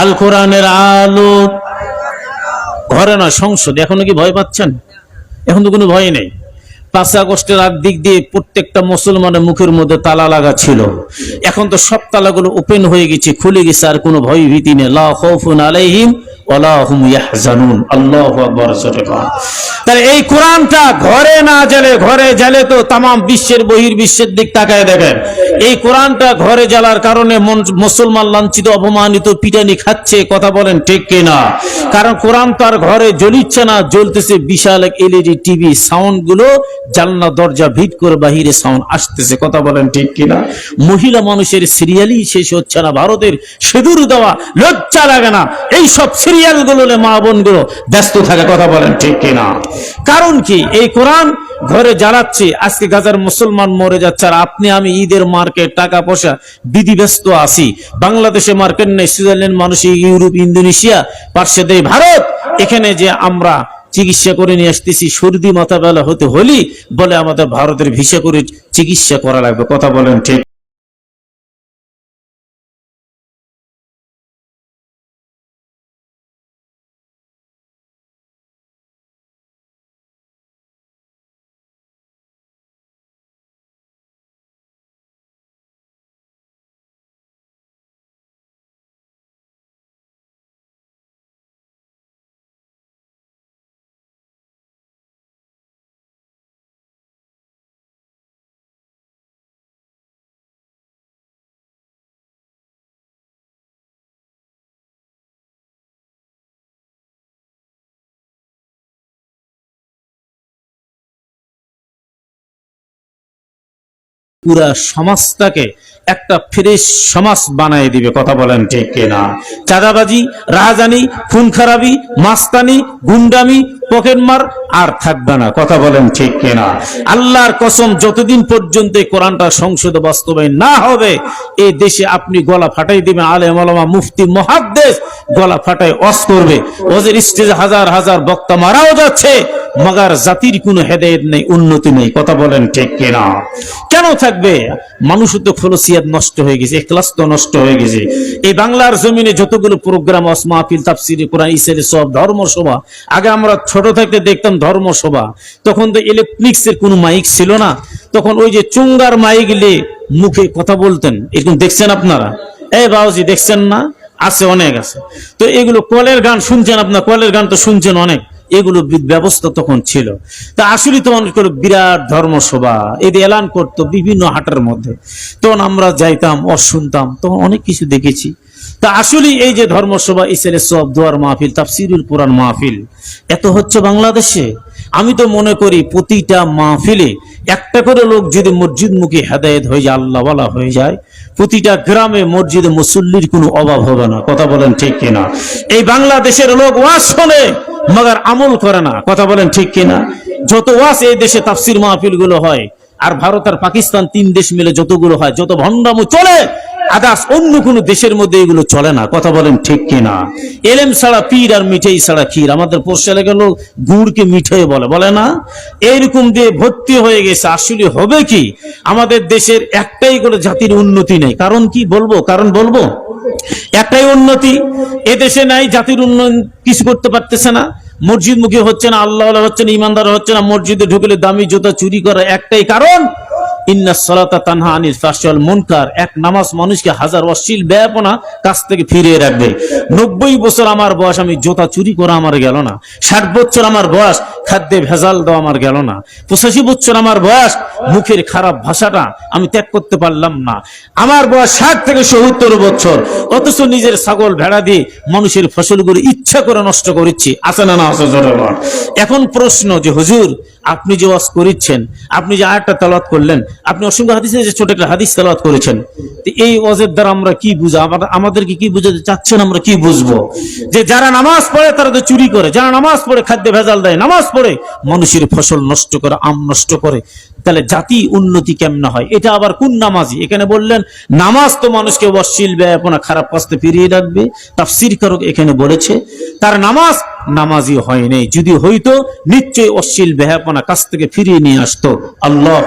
আল কোরআনের আলো। ঘরে নয়, সংসদ। এখনও কি ভয় পাচ্ছেন? এখন তো কোনো ভয় নেই। পাঁচ আগস্টের আগ দিক দিয়ে প্রত্যেকটা মুসলমানের মুখের মধ্যে তালা লাগা ছিল। এখন তো সব তালাগুলো ওপেন হয়ে গেছে, খুলে গেছে, আর কোনো ভয় ভীতি নেই এই কোরআনটা ঘরে না জ্বালে, ঘরে জ্বালে তো বিশ্বের বহির বিশ্বের দিক তাকায় দেখেন। এই কোরআনটা ঘরে জ্বালার কারণে মুসলমান লাঞ্ছিত, অপমানিত, পিটানি খাচ্ছে, কথা বলেন ঠিক কিনা? কারণ কোরআন তার ঘরে জ্বলিচ্ছে না, জ্বলতেছে বিশাল এক এলইডি, টিভি সাউন্ডগুলো জানলা দরজা ভিট করে বাহিরে সাউন্ড আসতেছে। কথা বলেন ঠিক কিনা? মহিলা মানুষের সিরিয়ালই শেষ হচ্ছে না। ভারতের সেদুর দেওয়া লজ্জা লাগে না। এই সব সিরিয়ালগুলো মা বোনগুলো ব্যস্ত থাকে। কথা বলেন ঠিক কিনা? কারণ কি? এই কোরআন ঘরে জ্বালাচ্ছে। আজকে গাজার মুসলমান মরে যাচ্ছে। আর আপনি, আমি ঈদের মার্কেট টাকা পয়সা বিধি ব্যস্ত আছি। বাংলাদেশে মার্কেট নেই। সুইজারল্যান্ড মানুষ, ইউরোপ, ইন্দোনেশিয়া, পার্শ্বে ভারত। এখানে যে আমরা চিকিৎসা করে নিয়ে আসতেছি, সর্দি, মাথা বেলা হতে হলি বলে আমাদের ভারতের ভিসা করে চিকিৎসা করা লাগবে। কথা বলেন ঠিক। পুরা সমাজটাকে একটা ফ্রেশ সমাজ বানায় দিবে, কথা বলেন ঠিক কিনা। চাঁদাবাজি, রাহাজানি খুন খারাপি মাস্তানি, গুন্ডামি, পকেটমার আর থাকবে না, কথা বলেন ঠিক কিনা। আল্লাহর কসম, যতদিন পর্যন্ত কোরআনটা সংসদে বাস্তবায়ন না হবে এই দেশে আপনি গলা ফাটাই দিবেন, আলেম আলমা মুফতি, মহাদ্দেশ গলা ফাটাই অস করবে। ওদের স্টেজে হাজার হাজার বক্তা মারাও যাচ্ছে মগার জাতির কোনো হেদায়ত নেই, উন্নতি নেই, কথা বলেন ঠিক কিনা? কেন থাকবে? মানুষ তো ফলসিয়াত নষ্ট হয়ে গেছে ক্লাস তো নষ্ট হয়ে গেছে। এই বাংলার জমিনে যতগুলো প্রোগ্রাম আসমাহফিল তাফসিরি, কোরআন, ইসের সব ধর্মসভা, আগে আমরা ছোট থাকতে দেখতাম ধর্মসভা, তখন তো ইলেকট্রিক্স এর কোনো মাইক ছিল না, তখন ওই যে চুঙ্গার মাইক লে মুখে কথা বলতেন, এরকম দেখছেন আপনারা? এই বাউজি দেখছেন না? আছে, অনেক আছে। তো এগুলো কলের গান শুনছেন আপনার? কলের গান তো শুনছেন অনেক। এগুলো ব্যবস্থা তখন ছিল। তা আসলে তো অনেক বিরাট ধর্মসভা, এদের এলান করত বিভিন্ন হাটের মধ্যে। তখন আমরা যাইতাম ও শুনতাম, তখন অনেক কিছু দেখেছি। তা আসলে এই যে ধর্মসভা ইসেলে সব দোয়ার মাহফিল, তাফসিরুল কোরআন মাহফিল, এত হচ্ছে বাংলাদেশে? আমি তো মনে করি প্রতিটা মাহফিলে একটা করে লোক যদি মসজিদ মুখী হেদায়েত হয়ে যায়, আল্লাহওয়ালা হয়ে যায়, প্রতিটা গ্রামে মসজিদে মুসল্লির কোনো অভাব হবে না। কথা বলেন ঠিক কিনা? এই বাংলাদেশের লোক ওয়াজ শোনে, মগার আমল করে না। কথা বলেন ঠিক কিনা? যত ওয়াজ এই দেশে তাফসির মাহফিলগুলো হয়, আর ভারত আর পাকিস্তান তিন দেশ মিলে যতগুলো হয়, যত ভণ্ডামো চলে আদার্স, অন্য কোনো দেশের মধ্যে এগুলো চলে না। কথা বলেন ঠিক কিনা? এলেম ছাড়া পীর আর মিঠাই ছাড়া ক্ষীর। আমাদের পশ্চিম এলাকার লোক গুড়কে মিঠাই বলে। বলে না? এইরকম দিয়ে ভর্তি হয়ে গেছে। আসলে হবে কি? আমাদের দেশের একটাই করে জাতির উন্নতি নেই। কারণ কি বলব? কারণ বলব? একটাই উন্নতি। এদেশে নাই, জাতির উন্নয়ন কিছু করতে পারতেছে না। মসজিদ মুখী হচ্ছে না আল্লাহ হচ্ছে না ইমানদার হচ্ছে না। মসজিদে ঢুকলে দামি জুতা চুরি করা একটাই কারণ। এক নামাজ মানুষকে হাজার অশ্লীল কাছ থেকে ফিরিয়ে রাখবে। নব্বই বছর আমার বয়স, আমি জোতা চুরি করে আমার গেল না। ষাট বছর আমার বয়স খাদ্যে ভেজাল দেওয়া আমার গেল না। পঁচাশি বছর আমার বয়স, মুখের খারাপ ভাষাটা আমি ত্যাগ করতে পারলাম না। আমার বয়স ষাট থেকে সত্তর বছর, অথচ নিজের ছাগল ভেড়া দিয়ে মানুষের ফসলগুলো ইচ্ছা করে নষ্ট করেছি। আছে না এখন প্রশ্ন যে, হুজুর, আপনি যে ওয়াজ করিচ্ছেন, আপনি যে আয়াতটা তেলাওয়াত করলেন, আপনি অসংখ্য হাদিসে যে ছোট একটা হাদিস তেলাওয়াত করেছেন এই ওয়াজের দ্বারা আমরা কি বুঝা আমাদেরকে কি বুঝাতে চাচ্ছেন, আমরা কি বুঝব? যে যারা নামাজ পড়ে, তারা তো চুরি করে, যারা নামাজ পড়ে খাদ্যে ভেজাল দেয়, নামাজ পড়ে মানুষের ফসল নষ্ট করে, আম নষ্ট করে। তাহলে জাতি উন্নতি কেমন হয়? এটা আবার কোন নামাজি? এখানে বললেন, নামাজ তো মানুষকে অশ্লীল ব্যয়পনা খারাপ কাজতে ফিরিয়ে রাখবে। তাফসির কারক এখানে বলেছে, তার নামাজ নামাজি হয় নাই। যদি হইতো, নিশ্চয়ই অশ্লীল ব্যয়াপনা কাছ থেকে ফিরিয়ে নিয়ে আসতো। আল্লাহ।